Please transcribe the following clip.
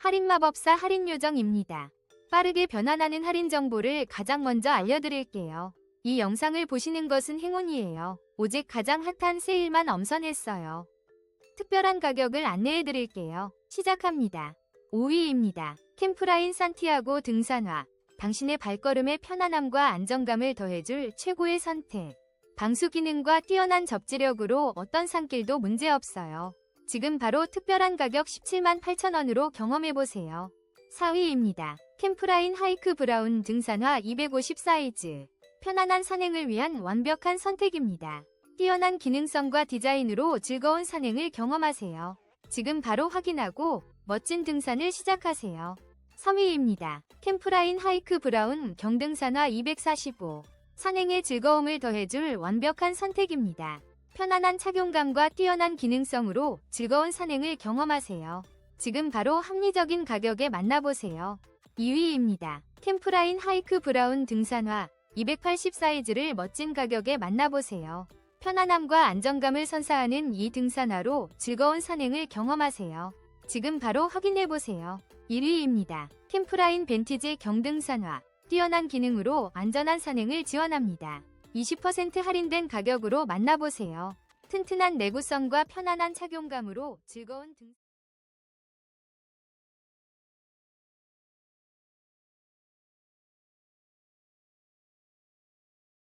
할인마법사 할인요정입니다. 빠르게 변환하는 할인 정보를 가장 먼저 알려드릴게요. 이 영상을 보시는 것은 행운이에요. 오직 가장 핫한 세일만 엄선했어요. 특별한 가격을 안내해드릴게요. 시작합니다. 5위입니다. 캠프라인 산티아고 등산화. 당신의 발걸음에 편안함과 안정감을 더해줄 최고의 선택. 방수 기능과 뛰어난 접지력으로 어떤 산길도 문제없어요. 지금 바로 특별한 가격 17만 8천원으로 경험해보세요. 4위입니다. 캠프라인 하이크 브라운 등산화 250 사이즈. 편안한 산행을 위한 완벽한 선택입니다. 뛰어난 기능성과 디자인으로 즐거운 산행을 경험하세요. 지금 바로 확인하고 멋진 등산을 시작하세요. 3위입니다. 캠프라인 하이크 브라운 경등산화 245. 산행의 즐거움을 더해줄 완벽한 선택입니다. 편안한 착용감과 뛰어난 기능성으로 즐거운 산행을 경험하세요. 지금 바로 합리적인 가격에 만나보세요. 2위입니다. 캠프라인 하이크 브라운 등산화 280 사이즈를 멋진 가격에 만나보세요. 편안함과 안정감을 선사하는 이 등산화로 즐거운 산행을 경험하세요. 지금 바로 확인해보세요. 1위입니다. 캠프라인 벤티지 경등산화. 뛰어난 기능으로 안전한 산행을 지원합니다. 20% 할인된 가격으로 만나보세요. 튼튼한 내구성과 편안한 착용감으로 즐거운 등